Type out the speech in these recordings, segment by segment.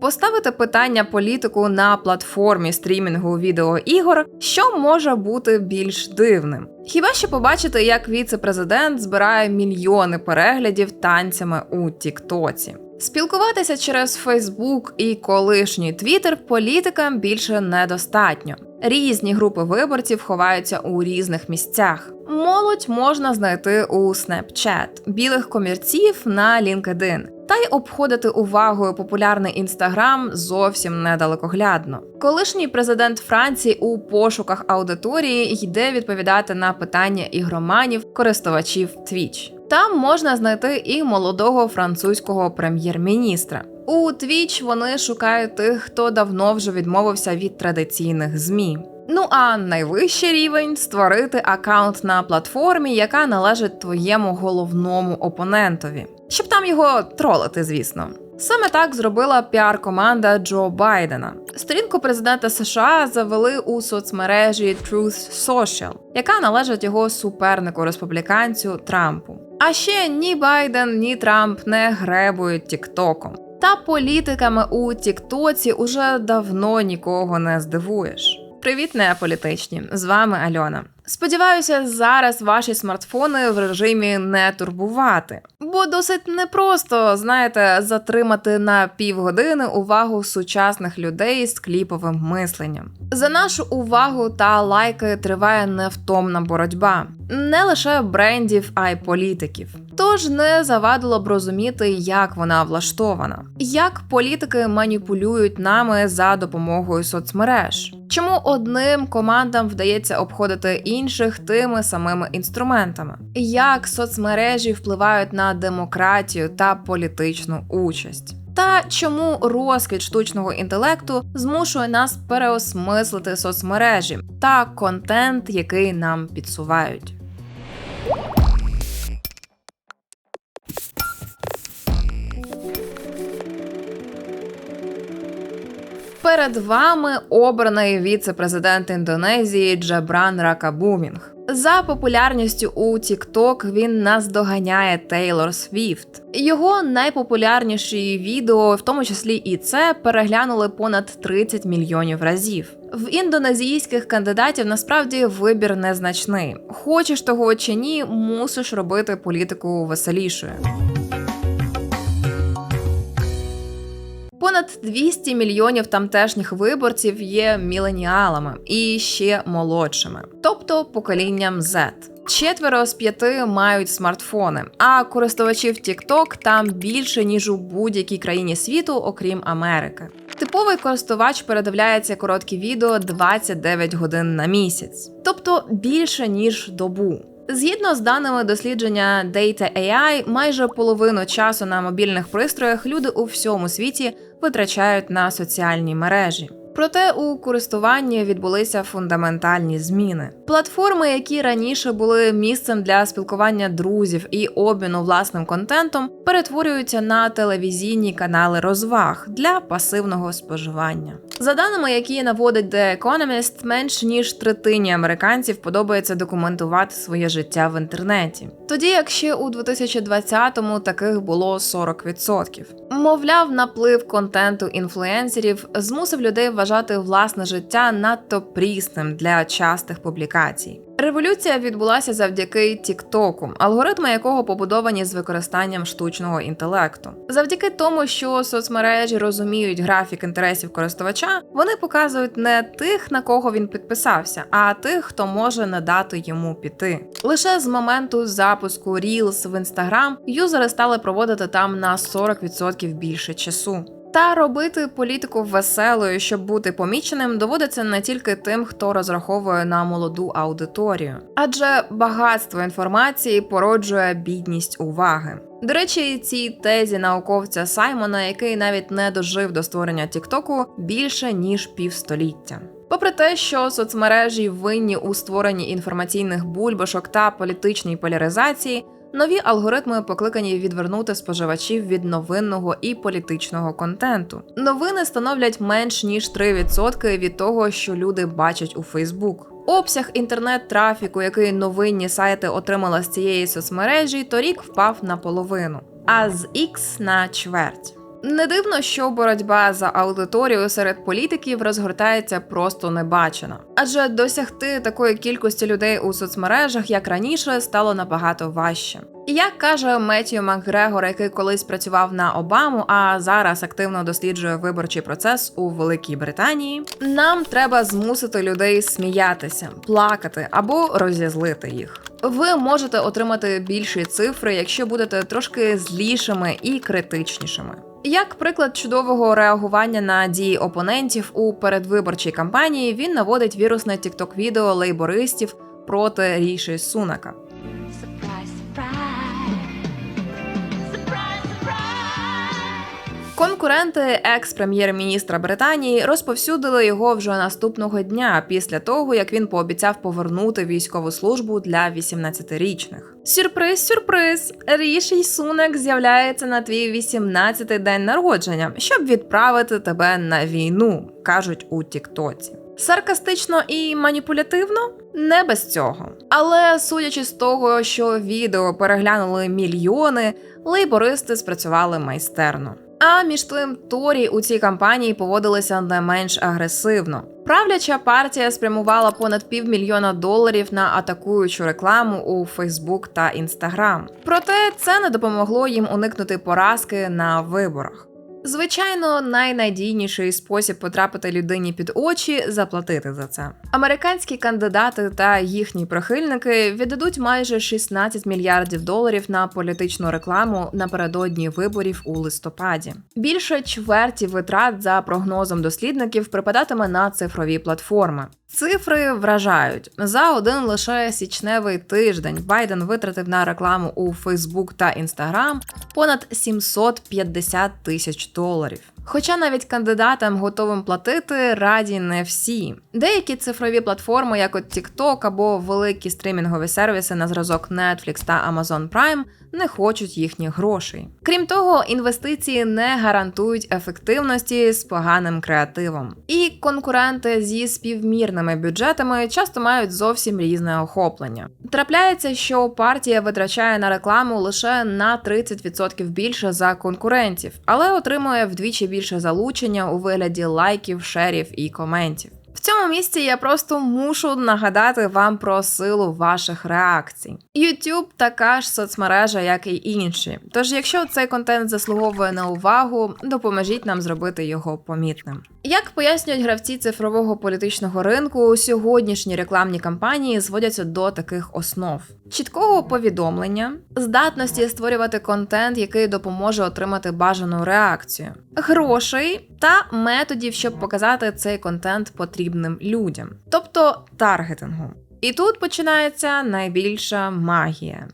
Поставити питання політику на платформі стрімінгу відеоігор, що може бути більш дивним. Хіба що побачити, як віце-президент збирає мільйони переглядів танцями у Тіктоці. Спілкуватися через Фейсбук і колишній Твіттер політикам більше недостатньо. Різні групи виборців ховаються у різних місцях. Молодь можна знайти у Snapchat, білих комірців на LinkedIn. Та й обходити увагою популярний інстаграм зовсім недалекоглядно. Колишній президент Франції у пошуках аудиторії йде відповідати на питання ігроманів, користувачів Twitch. Там можна знайти і молодого французького прем'єр-міністра. У Твіч вони шукають тих, хто давно вже відмовився від традиційних змі. Ну а найвищий рівень створити аккаунт на платформі, яка належить твоєму головному опонентові, щоб там його тролити, звісно. Саме так зробила піар-команда Джо Байдена. Сторінку президента США завели у соцмережі Truth Social, яка належить його супернику республіканцю Трампу. А ще ні Байден, ні Трамп не гребують Тіктоком. Та політиками у Тіктоці уже давно нікого не здивуєш. Привіт, неаполітичні! З вами Альона. Сподіваюся, зараз ваші смартфони в режимі не турбувати, бо досить непросто, знаєте, затримати на півгодини увагу сучасних людей з кліповим мисленням. За нашу увагу та лайки триває невтомна боротьба не лише брендів, а й політиків. Тож не завадило б розуміти, як вона влаштована, як політики маніпулюють нами за допомогою соцмереж. Чому одним командам вдається обходити інших тими самими інструментами? Як соцмережі впливають на демократію та політичну участь? Та чому розквіт штучного інтелекту змушує нас переосмислити соцмережі та контент, який нам підсувають? Перед вами обраний віце-президент Індонезії Джабран Ракабумінг. За популярністю у TikTok він наздоганяє Тейлор Свіфт. Його найпопулярніші відео, в тому числі і це, переглянули понад 30 мільйонів разів. В індонезійських кандидатів насправді вибір незначний. Хочеш того чи ні, мусиш робити політику веселішою. Понад 200 мільйонів тамтешніх виборців є міленіалами і ще молодшими, тобто поколінням Z. Четверо з п'яти мають смартфони, а користувачів TikTok там більше ніж у будь-якій країні світу, окрім Америки. Типовий користувач передивляється короткі відео 29 годин на місяць, тобто більше ніж добу. Згідно з даними дослідження Data AI, майже половину часу на мобільних пристроях люди у всьому світі витрачають на соціальні мережі. Проте у користуванні відбулися фундаментальні зміни. Платформи, які раніше були місцем для спілкування друзів і обміну власним контентом, перетворюються на телевізійні канали розваг для пасивного споживання. За даними, які наводить The Economist, менш ніж третині американців подобається документувати своє життя в інтернеті. Тоді як ще у 2020-му таких було 40%. Мовляв, наплив контенту інфлюенсерів змусив людей вважати власне життя надто прісним для частих публікацій. Революція відбулася завдяки Тіктоку, алгоритми якого побудовані з використанням штучного інтелекту. Завдяки тому, що соцмережі розуміють графік інтересів користувача, вони показують не тих, на кого він підписався, а тих, хто може надати йому піти. Лише з моменту запуску Reels в Instagram юзери стали проводити там на 40% більше часу. Та робити політику веселою, щоб бути поміченим, доводиться не тільки тим, хто розраховує на молоду аудиторію, адже багатство інформації породжує бідність уваги. До речі, цій тезі науковця Саймона, який навіть не дожив до створення Тіктоку більше ніж півстоліття. Попри те, що соцмережі винні у створенні інформаційних бульбашок та політичній поляризації. Нові алгоритми покликані відвернути споживачів від новинного і політичного контенту. Новини становлять менш ніж 3% від того, що люди бачать у Фейсбук. Обсяг інтернет-трафіку, який новинні сайти отримали з цієї соцмережі, торік впав на половину, а з X на чверть. Не дивно, що боротьба за аудиторію серед політиків розгортається просто небачено, адже досягти такої кількості людей у соцмережах, як раніше, стало набагато важче. І як каже Меттію Макгрегор, який колись працював на Обаму, а зараз активно досліджує виборчий процес у Великій Британії, нам треба змусити людей сміятися, плакати або розізлити їх. Ви можете отримати більші цифри, якщо будете трошки злішими і критичнішими. Як приклад чудового реагування на дії опонентів у передвиборчій кампанії, він наводить вірусне тікток відео лейбористів проти Ріші Сунака. Конкуренти екс-прем'єр-міністра Британії розповсюдили його вже наступного дня після того, як він пообіцяв повернути військову службу для 18-річних. Сюрприз, сюрприз! Рішій Сунак з'являється на твій 18-й день народження, щоб відправити тебе на війну, кажуть у Тіктоці. Саркастично і маніпулятивно? Не без цього. Але судячи з того, що відео переглянули мільйони, лейбористи спрацювали майстерно. А між тим, Торі у цій кампанії поводилися не менш агресивно. Правляча партія спрямувала понад півмільйона доларів на атакуючу рекламу у Фейсбук та Інстаграм. Проте це не допомогло їм уникнути поразки на виборах. Звичайно, найнадійніший спосіб потрапити людині під очі заплатити за це. Американські кандидати та їхні прихильники віддадуть майже 16 мільярдів доларів на політичну рекламу напередодні виборів у листопаді. Більше чверті витрат за прогнозом дослідників припадатиме на цифрові платформи. Цифри вражають за один лише січневий тиждень. Байден витратив на рекламу у Фейсбук та Інстаграм понад 750 тисяч доларів. Хоча навіть кандидатам готовим платити раді не всі. Деякі цифрові платформи, як от TikTok або великі стрімінгові сервіси на зразок Netflix та Amazon Prime, не хочуть їхніх грошей. Крім того, інвестиції не гарантують ефективності з поганим креативом. І конкуренти зі співмірними бюджетами часто мають зовсім різне охоплення. Трапляється, що партія витрачає на рекламу лише на 30% більше за конкурентів, але отримує вдвічі більше залучення у вигляді лайків, шерів і коментів. В цьому місці я просто мушу нагадати вам про силу ваших реакцій. YouTube така ж соцмережа, як і інші. Тож, якщо цей контент заслуговує на увагу, допоможіть нам зробити його помітним. Як пояснюють гравці цифрового політичного ринку, сьогоднішні рекламні кампанії зводяться до таких основ: чіткого повідомлення, здатності створювати контент, який допоможе отримати бажану реакцію, грошей та методів, щоб показати цей контент потрібним людям, тобто таргетингу. І тут починається найбільша магія.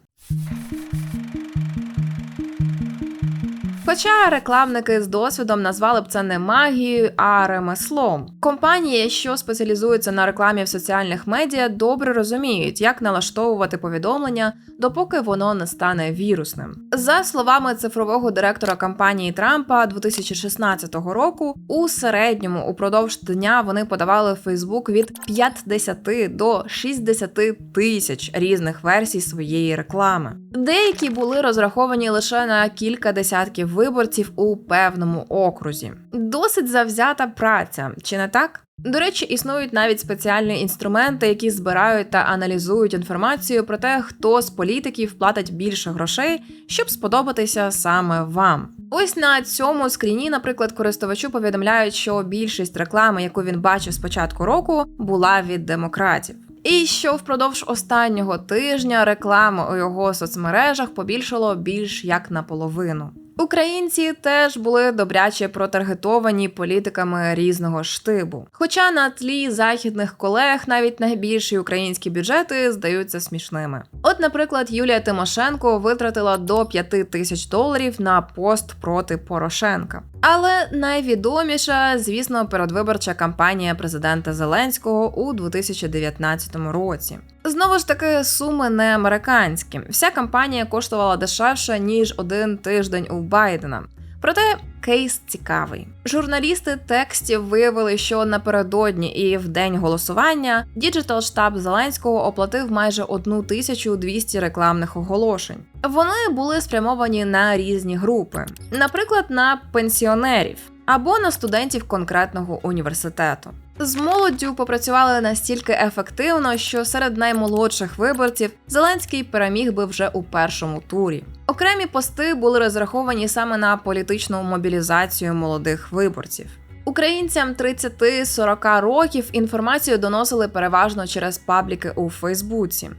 Хоча рекламники з досвідом назвали б це не магією, а ремеслом. Компанії, що спеціалізуються на рекламі в соціальних медіа, добре розуміють, як налаштовувати повідомлення, допоки воно не стане вірусним. За словами цифрового директора кампанії Трампа 2016 року, у середньому упродовж дня вони подавали в Фейсбук від 50 до 60 тисяч різних версій своєї реклами. Деякі були розраховані лише на кілька десятків виборців у певному окрузі. Досить завзята праця, чи не так? До речі, існують навіть спеціальні інструменти, які збирають та аналізують інформацію про те, хто з політиків платить більше грошей, щоб сподобатися саме вам. Ось на цьому скріні, наприклад, користувачу повідомляють, що більшість реклами, яку він бачив з початку року, була від демократів. І що впродовж останнього тижня реклами у його соцмережах побільшало більш як наполовину. Українці теж були добряче протаргетовані політиками різного штибу. Хоча на тлі західних колег навіть найбільші українські бюджети здаються смішними. От, наприклад, Юлія Тимошенко витратила до 5 тисяч доларів на пост проти Порошенка. Але найвідоміша, звісно, передвиборча кампанія президента Зеленського у 2019 році. Знову ж таки, суми не американські. Вся кампанія коштувала дешевше ніж один тиждень у Байдена. Проте кейс цікавий. Журналісти текстів виявили, що напередодні і в день голосування діджитал штаб Зеленського оплатив майже 1200 рекламних оголошень. Вони були спрямовані на різні групи, наприклад, на пенсіонерів або на студентів конкретного університету. З молоддю попрацювали настільки ефективно, що серед наймолодших виборців Зеленський переміг би вже у першому турі. Окремі пости були розраховані саме на політичну мобілізацію молодих виборців. Українцям 30-40 років інформацію доносили переважно через пабліки у Фейсбуці.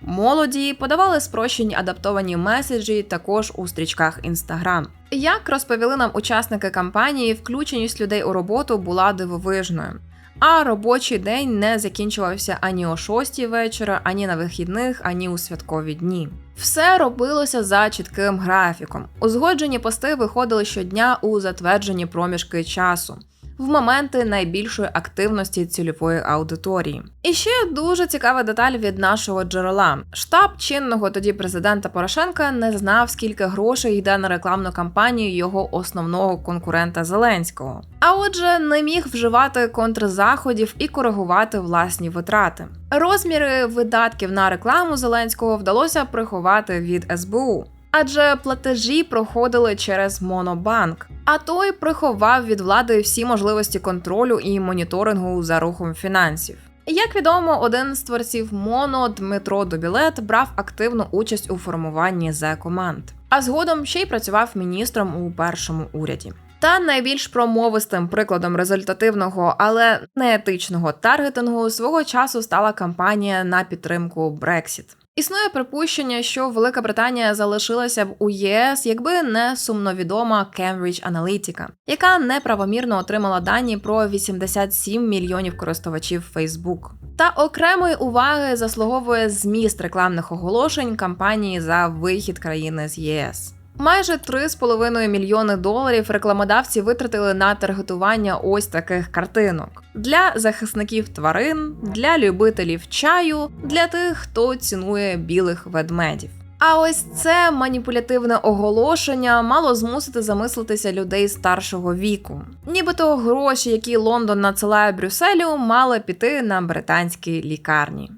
Молоді подавали спрощені адаптовані меседжі також у стрічках Інстаграм. Як розповіли нам учасники кампанії, включеність людей у роботу була дивовижною. А робочий день не закінчувався ані о 6 вечора, ані на вихідних, ані у святкові дні. Все робилося за чітким графіком. Узгоджені пости виходили щодня у затверджені проміжки часу. В моменти найбільшої активності цільової аудиторії. І ще дуже цікава деталь від нашого джерела. Штаб чинного тоді президента Порошенка не знав, скільки грошей йде на рекламну кампанію його основного конкурента Зеленського. А отже, не міг вживати контрзаходів і коригувати власні витрати. Розміри видатків на рекламу Зеленського вдалося приховати від СБУ. Адже платежі проходили через Монобанк, а той приховав від влади всі можливості контролю і моніторингу за рухом фінансів. Як відомо, один з творців Моно Дмитро Добілет брав активну участь у формуванні зе команд, а згодом ще й працював міністром у першому уряді. Та найбільш промовистим прикладом результативного, але неетичного таргетингу свого часу стала кампанія на підтримку Brexit. Існує припущення, що Велика Британія залишилася б у ЄС, якби не сумновідома Cambridge Analytica, яка неправомірно отримала дані про 87 мільйонів користувачів Facebook. Та окремої уваги заслуговує зміст рекламних оголошень кампанії за вихід країни з ЄС. Майже 3,5 мільйони доларів рекламодавці витратили на таргетування ось таких картинок для захисників тварин, для любителів чаю, для тих, хто цінує білих ведмедів. А ось це маніпулятивне оголошення мало змусити замислитися людей старшого віку. Нібито гроші, які Лондон надсилає Брюсселю, мали піти на британські лікарні.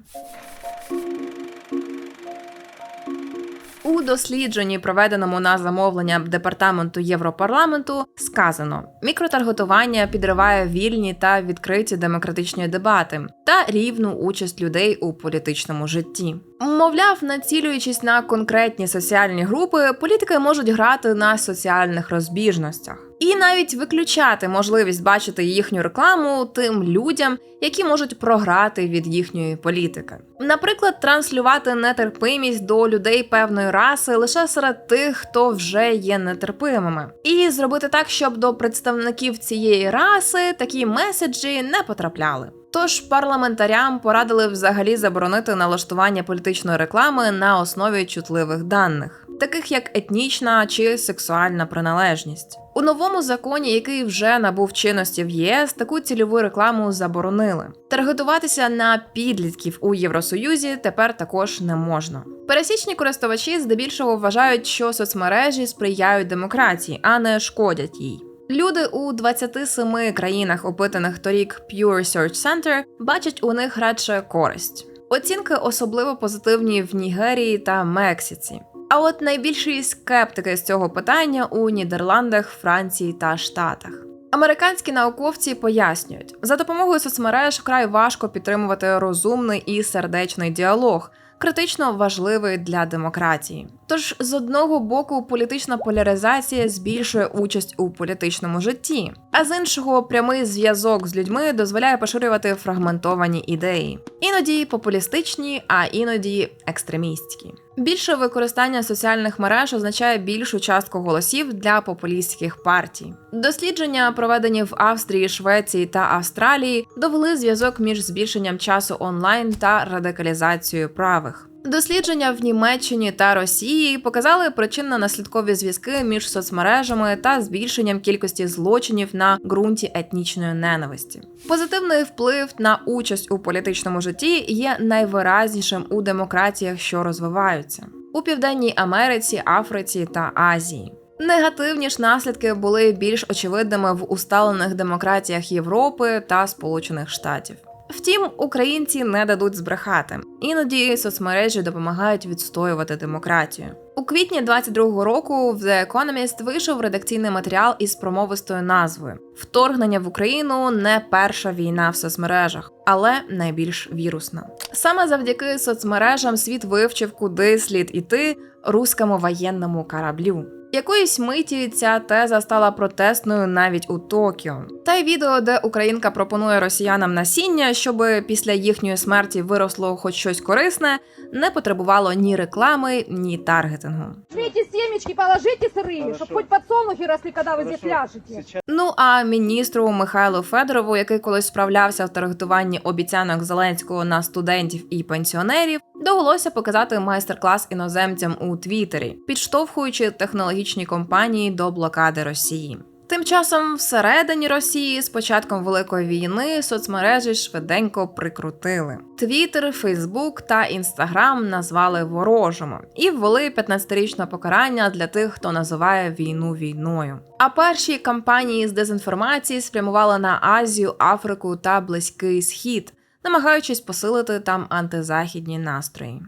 У дослідженні, проведеному на замовлення департаменту Європарламенту, сказано: мікротаргетування підриває вільні та відкриті демократичні дебати та рівну участь людей у політичному житті. Мовляв, націлюючись на конкретні соціальні групи, політики можуть грати на соціальних розбіжностях. І навіть виключати можливість бачити їхню рекламу тим людям, які можуть програти від їхньої політики. Наприклад, транслювати нетерпимість до людей певної раси лише серед тих, хто вже є нетерпимими, і зробити так, щоб до представників цієї раси такі меседжі не потрапляли. Тож парламентарям порадили взагалі заборонити налаштування політичної реклами на основі чутливих даних, таких як етнічна чи сексуальна приналежність. У новому законі, який вже набув чинності в ЄС, таку цільову рекламу заборонили. Таргетуватися на підлітків у Євросоюзі тепер також не можна. Пересічні користувачі здебільшого вважають, що соцмережі сприяють демократії, а не шкодять їй. Люди у 27 країнах, опитаних торік Pure Search Center, бачать у них радше користь. Оцінки особливо позитивні в Нігерії та Мексиці. А от найбільші скептики з цього питання у Нідерландах, Франції та Штатах. Американські науковці пояснюють, за допомогою соцмереж вкрай важко підтримувати розумний і сердечний діалог, критично важливий для демократії. Тож, з одного боку, політична поляризація збільшує участь у політичному житті, а з іншого, прямий зв'язок з людьми дозволяє поширювати фрагментовані ідеї, іноді популістичні, а іноді екстремістські. Більше використання соціальних мереж означає більшу частку голосів для популістських партій. Дослідження, проведені в Австрії, Швеції та Австралії, довели зв'язок між збільшенням часу онлайн та радикалізацією правих. Дослідження в Німеччині та Росії показали причинно-наслідкові зв'язки між соцмережами та збільшенням кількості злочинів на ґрунті етнічної ненависті. Позитивний вплив на участь у політичному житті є найвиразнішим у демократіях, що розвиваються у Південній Америці, Африці та Азії. Негативні ж наслідки були більш очевидними в усталених демократіях Європи та Сполучених Штатів. Втім, українці не дадуть збрехати. Іноді соцмережі допомагають відстоювати демократію. У квітні 22-го року в The Economist вийшов редакційний матеріал із промовистою назвою Вторгнення в Україну не перша війна в соцмережах, але найбільш вірусна. Саме завдяки соцмережам світ вивчив, куди слід іти руському воєнному кораблю. Якоїсь миті ця теза стала протестною навіть у Токіо. Та й відео, де українка пропонує росіянам насіння, щоб після їхньої смерті виросло хоч щось корисне, не потребувало ні реклами, ні таргетингу. Эти семечки положите сырыми, Хорошо. чтобы хоть подсолнухи росли, когда вы здесь Хорошо. ляжете. Сейчас Ну а міністру Михайлу Федорову, який колись справлявся в таргетуванні обіцянок Зеленського на студентів і пенсіонерів, довелося показати майстер-клас іноземцям у Твіттері, підштовхуючи технологічні компанії до блокади Росії. Тим часом, всередині Росії з початком великої війни соцмережі швиденько прикрутили. Твіттер, Фейсбук та Інстаграм назвали ворожими і ввели 15-річне покарання для тих, хто називає війну війною. А перші кампанії з дезінформації спрямували на Азію, Африку та Близький Схід, намагаючись посилити там антизахідні настрої.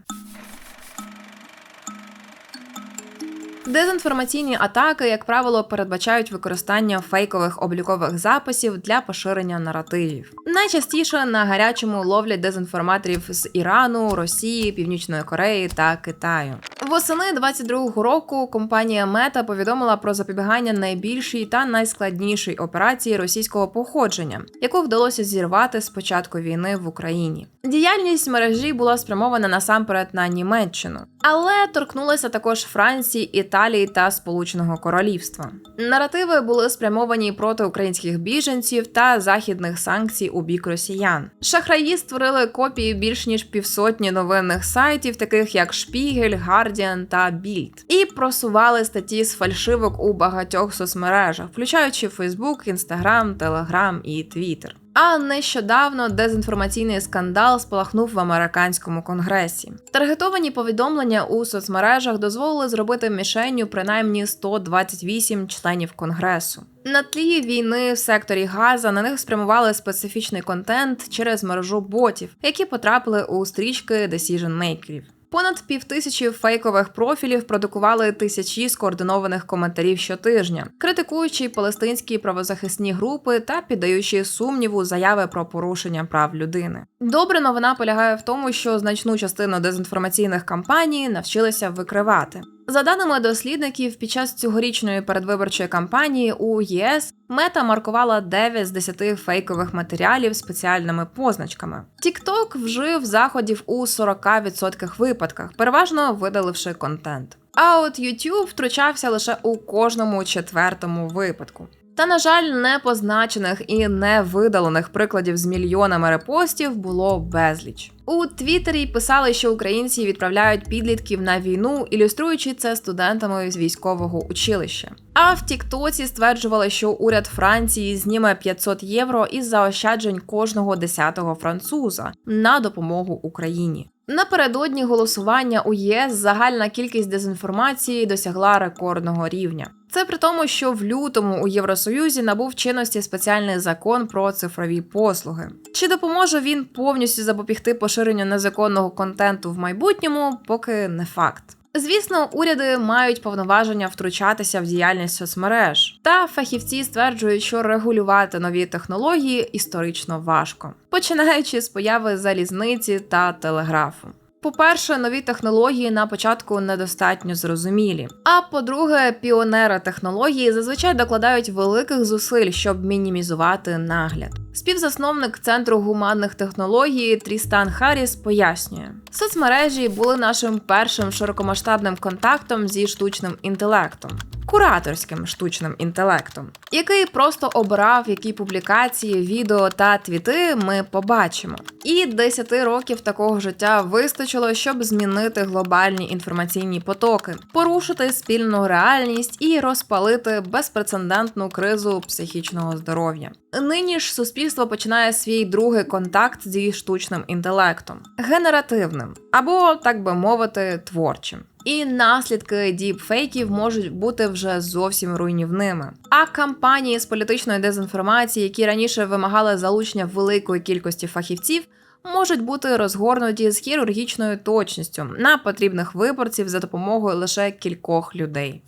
Дезінформаційні атаки, як правило, передбачають використання фейкових облікових записів для поширення наративів. Найчастіше на гарячому ловлять дезінформаторів з Ірану, Росії, Північної Кореї та Китаю. Восени 22-го року компанія Мета повідомила про запобігання найбільшій та найскладнішій операції російського походження, яку вдалося зірвати з початку війни в Україні. Діяльність мережі була спрямована насамперед на Німеччину, але торкнулася також Франції, Італії та Сполученого Королівства. Наративи були спрямовані проти українських біженців та західних санкцій у бік росіян. Шахраї створили копії більш ніж півсотні новинних сайтів, таких як Шпігель, Гардіан та Більд, і просували статті з фальшивок у багатьох соцмережах, включаючи Фейсбук, Інстаграм, Телеграм і Твіттер. А нещодавно дезінформаційний скандал спалахнув в американському конгресі. Таргетовані повідомлення у соцмережах дозволили зробити мішенню принаймні 128 членів конгресу. На тлі війни в секторі Газа на них спрямували специфічний контент через мережу ботів, які потрапили у стрічки decision-мейкерів. Понад півтисячі фейкових профілів продукували тисячі скоординованих коментарів щотижня, критикуючи палестинські правозахисні групи та піддаючи сумніву заяви про порушення прав людини. Добра новина полягає в тому, що значну частину дезінформаційних кампаній навчилися викривати. За даними дослідників, під час цьогорічної передвиборчої кампанії у ЄС мета маркувала 9 з 10 фейкових матеріалів спеціальними позначками. TikTok вжив заходів у 40% випадках, переважно видаливши контент. А от YouTube втручався лише у кожному четвертому випадку. Та, на жаль, непозначених і не видалених прикладів з мільйонами репостів було безліч. У Твіттері писали, що українці відправляють підлітків на війну, ілюструючи це студентами з військового училища. А в Тіктоці стверджували, що уряд Франції зніме 500 євро із заощаджень кожного десятого француза на допомогу Україні. Напередодні голосування у ЄС загальна кількість дезінформації досягла рекордного рівня. Це при тому, що в лютому у Євросоюзі набув чинності спеціальний закон про цифрові послуги. Чи допоможе він повністю запобігти поширенню незаконного контенту в майбутньому, поки не факт. Звісно, уряди мають повноваження втручатися в діяльність соцмереж, та фахівці стверджують, що регулювати нові технології історично важко, починаючи з появи залізниці та телеграфу. По-перше, нові технології на початку недостатньо зрозумілі. А по-друге, піонери технології зазвичай докладають великих зусиль, щоб мінімізувати нагляд. Співзасновник центру гуманних технологій Трістан Харріс пояснює, соцмережі були нашим першим широкомасштабним контактом зі штучним інтелектом. Кураторським штучним інтелектом, який просто обирав, які публікації, відео та твіти ми побачимо. І 10 років такого життя вистачило, щоб змінити глобальні інформаційні потоки, порушити спільну реальність і розпалити безпрецедентну кризу психічного здоров'я. Нині ж суспільство починає свій другий контакт зі штучним інтелектом, генеративним або, так би мовити, творчим. І наслідки діпфейків можуть бути вже зовсім руйнівними. А кампанії з політичної дезінформації, які раніше вимагали залучення великої кількості фахівців, можуть бути розгорнуті з хірургічною точністю на потрібних виборців за допомогою лише кількох людей.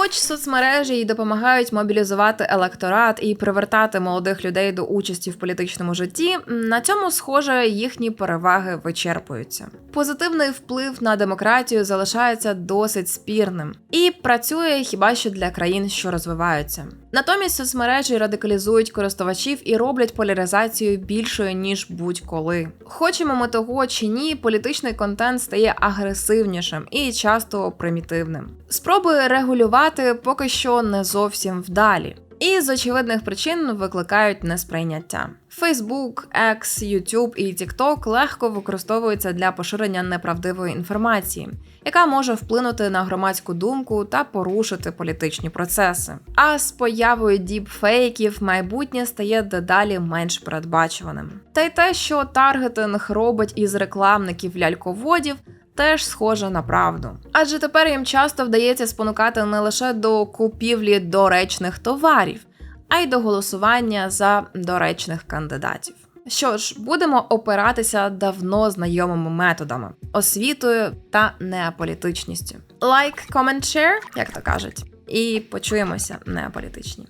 Хоч соцмережі й допомагають мобілізувати електорат і привертати молодих людей до участі в політичному житті, на цьому, схоже, їхні переваги вичерпуються. Позитивний вплив на демократію залишається досить спірним і працює хіба що для країн, що розвиваються. Натомість соцмережі радикалізують користувачів і роблять поляризацію більшою ніж будь-коли. Хочемо ми того чи ні, політичний контент стає агресивнішим і часто примітивним. Спроби регулювати поки що не зовсім вдалі. І з очевидних причин викликають несприйняття. Facebook, X, YouTube і TikTok легко використовуються для поширення неправдивої інформації, яка може вплинути на громадську думку та порушити політичні процеси. А з появою діпфейків майбутнє стає дедалі менш передбачуваним. Та й те, що таргетинг робить із рекламників ляльководів, теж схоже на правду. Адже тепер їм часто вдається спонукати не лише до купівлі доречних товарів, а й до голосування за доречних кандидатів. Що ж, будемо опиратися давно знайомими методами освітою та неаполітичністю. Лайк, комент, share, як то кажуть, і почуємося неаполітичні.